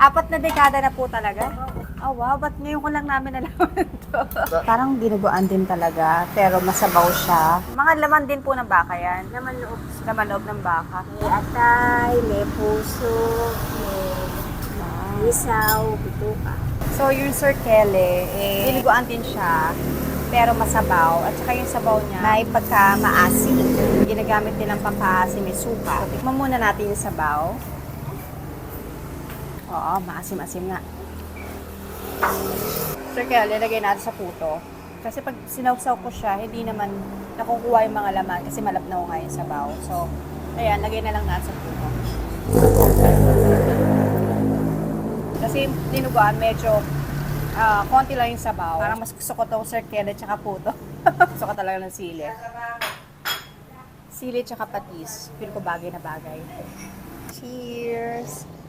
Apat na dekada na po talaga. Oh wow, ba't ngayon ko lang namin nalaman to? Parang dinuguan din talaga, pero masabaw siya. Mga laman din po ng baka yan. Naman loob. Laman loob ng baka. May atay, may puso, may isaw, bituka. So yung Sir Kele, eh, dinuguan din siya, pero masabaw. At saka yung sabaw niya, may pagka maasim. Ginagamit din ng pampaasim, may suka. Tikman muna natin yung sabaw. Oo, maasim-asim nga. Sir Kele, lagay natin sa puto. Kasi pag sinawsaw ko siya, hindi naman nakukuha yung mga laman kasi malabnaw nga yung sabaw. So, ayan, lagay na lang natin sa puto. Kasi dinuguan, medyo ah, konti lang yung sabaw. Parang mas gusto ko tong Sir Kele tsaka puto. gusto ko talaga ng sili. Sili tsaka patis. Feel ko bagay na bagay. Cheers!